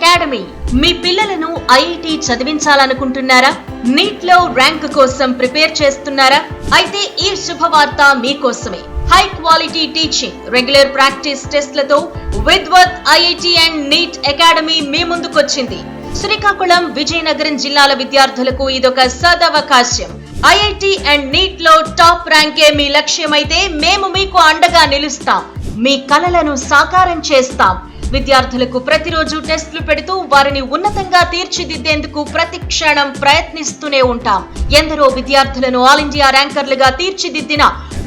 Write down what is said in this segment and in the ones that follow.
Academy. మీ పిల్లలను IIT చదివించాలనుకుంటున్నారా? నీట్లో ర్యాంక్ కోసం ప్రిపేర్ చేస్తున్నారా? అయితే ఈ శుభవార్త మీకోసమే. High quality teaching regular practice టెస్ట్లతో Vidvat IIT and NEET academy మీ ముందుకొచ్చింది. శ్రీకాకుళం విజయనగరం జిల్లాల విద్యార్థులకు ఇదొక సదవకాశం. ఐఐటి అండ్ నీట్లో టాప్ ర్యాంకే మీ లక్ష్యమైతే మేము మీకు అండగా నిలుస్తాం. మీ కలలను సాకారం చేస్తాం. విద్యార్థులకు ప్రతిరోజు టెస్టులు పెడుతూ వారిని ఉన్నతంగా తీర్చిదిద్దేందుకు ప్రతి క్షణం ప్రయత్నిస్తూనే ఉంటాం. ఎందరో విద్యార్థులను ఆల్ ఇండియా ర్యాంకర్లుగా తీర్చిదిద్దిన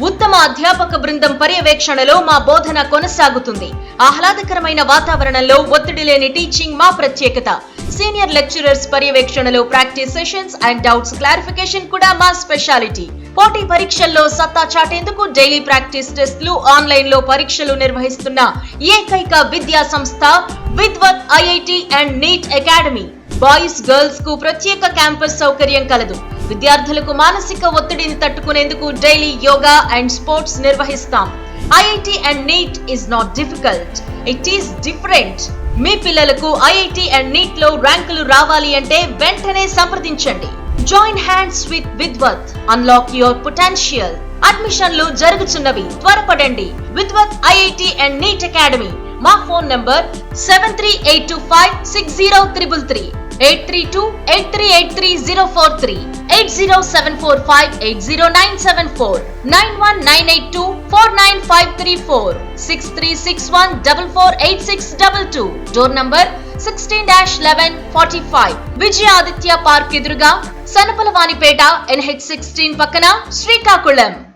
ఉత్తమ అధ్యాపక బృందం పర్యవేక్షణలో మా బోధన కొనసాగుతుంది. ఆహ్లాదకరమైన వాతావరణంలో ఒత్తిడి లేని టీచింగ్ మా ప్రత్యేకత. సీనియర్ లెక్చరర్స్ పర్యవేక్షణలో practice sessions and doubts clarification కూడా మా స్పెషాలిటీ. పోటీ పరీక్షల్లో సత్తా చాటేందుకు డైలీ ప్రాక్టీస్ టెస్టులు ఆన్లైన్లో పరీక్షలు నిర్వహిస్తున్న ఏకైక విద్యా సంస్థ Vidvat IIT and NEET academy. Boys గర్ల్స్కు ప్రత్యేక క్యాంపస్ సౌకర్యం కలదు. విద్యార్థులకు మానసిక ఒత్తిడిని తట్టుకునేందుకు daily yoga and sports నిర్వహిస్తాం. IIT and NEET is not difficult. It is different. మీ పిల్లలకు ఐఐటి అండ్ నీట్లో ర్యాంకులు రావాలి అంటే వెంటనే సంప్రదించండి. Join hands with Vidvat unlock your potential అడ్మిషన్లు జరుగుతున్నవి త్వరపడండి. Vidvat IIT and NEET academy మా phone number seven three eight two five six zero triple three eight three two eight three eight three zero four three eight zero seven four five eight zero nine seven four nine one nine eight two four nine five three four six three six one double four eight six double two door number sixteen dash eleven forty five Vijaya Aditya park ఎదురుగా Sanapalavanipeta NH sixteen పక్కన శ్రీకాకుళం.